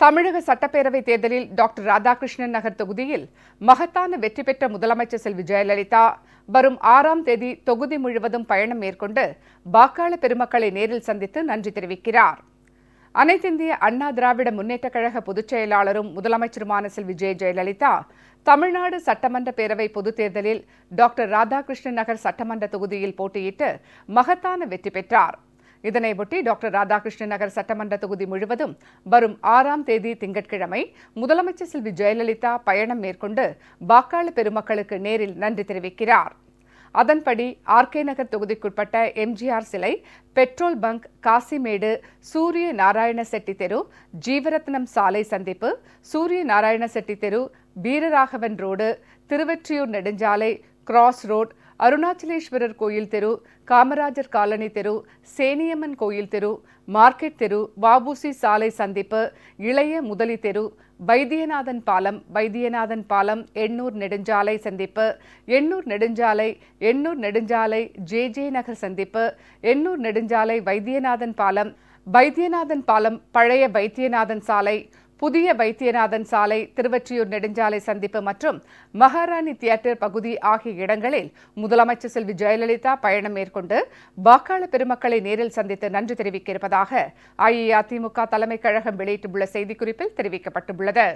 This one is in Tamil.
தமிழக சட்டப்பேரவைத் தேர்தலில் டாக்டர் ராதாகிருஷ்ணன் நகர் தொகுதியில் மகத்தான வெற்றி பெற்ற முதலமைச்சர் செல்வி ஜெயலலிதா வரும் ஆறாம் தேதி தொகுதி முழுவதும் பயணம் மேற்கொண்டு வாக்காளர் பெருமக்களை நேரில் சந்தித்து நன்றி தெரிவிக்கிறார். அனைத்திந்திய அண்ணா திராவிட முன்னேற்றக் கழக பொதுச் செயலாளரும் முதலமைச்சருமான செல்வி ஜெய ஜெயலலிதா தமிழ்நாடு சட்டமன்ற பேரவை பொதுத் தேர்தலில் டாக்டர் ராதாகிருஷ்ணன் நகர் சட்டமன்ற தொகுதியில் போட்டியிட்டு மகத்தான வெற்றி பெற்றார். இதனையொட்டி டாக்டர் ராதாகிருஷ்ணன் நகர் சட்டமன்ற தொகுதி முழுவதும் வரும் ஆறாம் தேதி திங்கட்கிழமை முதலமைச்சர் செல்வி ஜெயலலிதா பயணம் மேற்கொண்டு வாக்காளர் பெருமக்களுக்கு நேரில் நன்றி தெரிவிக்கிறார். அதன்படி ஆர்கே நகர் தொகுதிக்குட்பட்ட எம்ஜிஆர் சிலை பெட்ரோல் பங்க் காசிமேடு சூரிய நாராயண செட்டி தெரு ஜீவரத்னம் சாலை சந்திப்பு சூரிய நாராயண செட்டி தெரு வீரராகவன் ரோடு திருவெற்றியூர் நெடுஞ்சாலை கிராஸ் ரோட் அருணாச்சலேஸ்வரர் கோயில் தெரு காமராஜர் காலனி தெரு சேனியம்மன் கோயில் தெரு மார்க்கெட் தெரு வாபூசி சாலை சந்திப்பு இளைய முதலி தெரு வைத்தியநாதன் பாலம் வைத்தியநாதன் பாலம் எண்ணூர் நெடுஞ்சாலை சந்திப்பு எண்ணூர் நெடுஞ்சாலை எண்ணூர் நெடுஞ்சாலை ஜே ஜே நகர் சந்திப்பு எண்ணூர் நெடுஞ்சாலை வைத்தியநாதன் பாலம் வைத்தியநாதன் பாலம் பழைய வைத்தியநாதன் சாலை புதிய வைத்தியநாதன் சாலை திருவற்றியூர் நெடுஞ்சாலை சந்திப்பு மற்றும் மகாராணி தியேட்டர் பகுதி ஆகிய இடங்களில் முதலமைச்சர் செல்வி ஜெயலலிதா பயணம் மேற்கொண்டு வாக்காளர் பெருமக்களை நேரில் சந்தித்து நன்றி தெரிவிக்க இருப்பதாக அஇஅதிமுக தலைமை கழகம் வெளியிட்டுள்ள செய்திக்குறிப்பில் தெரிவிக்கப்பட்டுள்ளது.